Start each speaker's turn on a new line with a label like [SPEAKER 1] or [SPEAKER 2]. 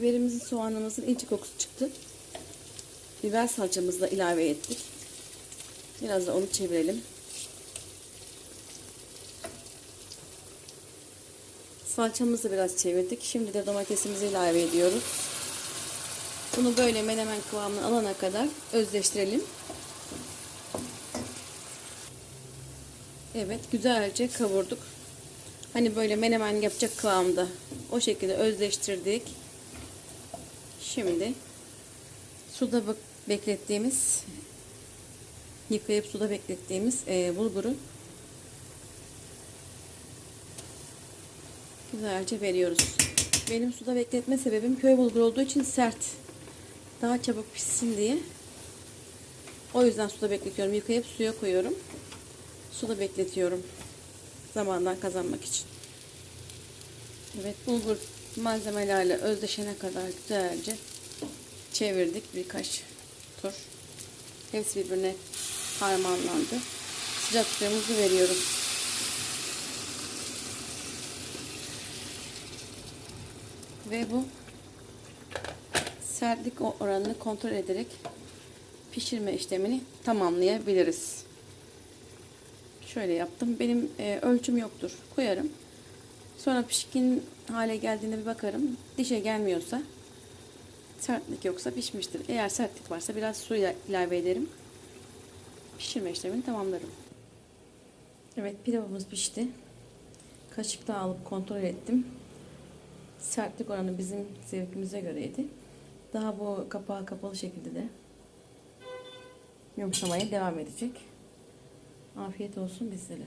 [SPEAKER 1] biberimizin, soğanımızın ince kokusu çıktı. Biber salçamızı da ilave ettik. Biraz da onu çevirelim. Salçamızı biraz çevirdik. Şimdi de domatesimizi ilave ediyoruz. Bunu böyle menemen kıvamına alana kadar özleştirelim. Evet güzelce kavurduk. Hani böyle menemen yapacak kıvamda o şekilde özleştirdik. Şimdi suda beklettiğimiz yıkayıp suda beklettiğimiz e, bulguru güzelce veriyoruz. Benim suda bekletme sebebim köy bulgur olduğu için sert. Daha çabuk pişsin diye. O yüzden suda bekletiyorum. Yıkayıp suya koyuyorum. Suda bekletiyorum. Zamandan kazanmak için. Evet bulgur malzemelerle özdeşene kadar güzelce çevirdik birkaç tur. Hepsi birbirine harmanlandı. Sıcaklığımızı veriyoruz. Ve bu sertlik oranını kontrol ederek pişirme işlemini tamamlayabiliriz. Şöyle yaptım. Benim e, ölçüm yoktur. Koyarım. Sonra pişkin hale geldiğinde bir bakarım. Dişe gelmiyorsa sertlik yoksa pişmiştir. Eğer sertlik varsa biraz su ilave ederim. Pişirme işlemini tamamlarım. Evet pilavımız pişti. Kaşıkla alıp kontrol ettim. Sertlik oranı bizim zevkimize göreydi. Daha bu kapağı kapalı şekilde de yumuşamaya devam edecek. Afiyet olsun bizlere.